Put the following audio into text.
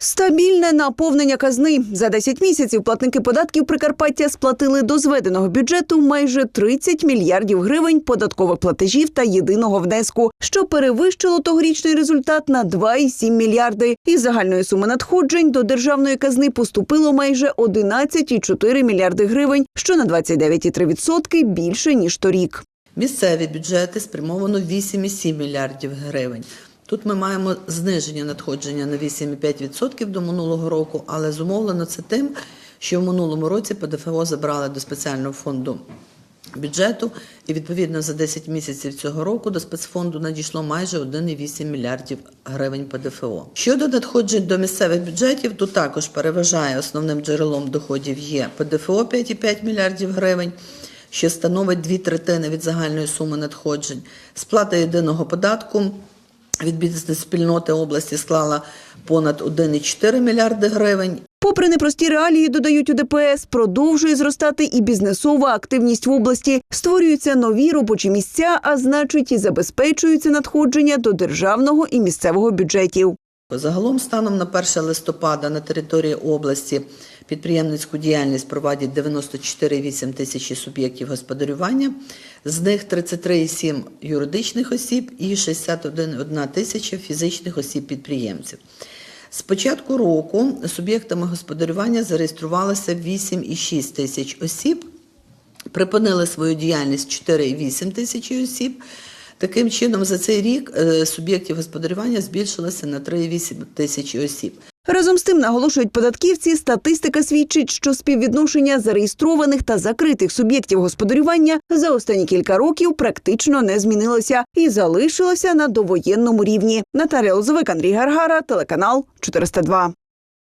Стабільне наповнення казни за 10 місяців платники податків Прикарпаття сплатили до зведеного бюджету майже 30 мільярдів гривень податкових платежів та єдиного внеску, що перевищило тогорічний результат на 2,7 мільярди. Із загальної суми надходжень до державної казни поступило майже 11,4 мільярди гривень, що на 29,3% більше ніж торік. Місцеві бюджети спрямовано 8,7 мільярдів гривень. Тут ми маємо зниження надходження на 8,5% до минулого року, але зумовлено це тим, що в минулому році ПДФО забрали до спеціального фонду бюджету, і відповідно за 10 місяців цього року до спецфонду надійшло майже 1,8 мільярдів гривень ПДФО. Щодо надходжень до місцевих бюджетів, тут також переважає основним джерелом доходів є ПДФО 5,5 мільярдів гривень що становить дві третини від загальної суми надходжень. Сплата єдиного податку від бізнес-спільноти області склала понад 1,4 мільярди гривень. Попри непрості реалії, додають у ДПС, продовжує зростати і бізнесова активність в області. Створюються нові робочі місця, а значить, і забезпечуються надходження до державного і місцевого бюджетів. Загалом, станом на 1 листопада на території області підприємницьку діяльність проводять 94,8 тисячі суб'єктів господарювання, з них 33,7 юридичних осіб і 61,1 тисяча фізичних осіб-підприємців. З початку року суб'єктами господарювання зареєструвалося 8,6 тисяч осіб, припинили свою діяльність 4,8 тисячі осіб. Таким чином, за цей рік е, суб'єктів господарювання збільшилося на 3,8 тисячі осіб. Разом з тим наголошують податківці, статистика свідчить, що співвідношення зареєстрованих та закритих суб'єктів господарювання за останні кілька років практично не змінилося і залишилося на довоєнному рівні. Наталія Лозовик, Андрій Гаргара, телеканал 402.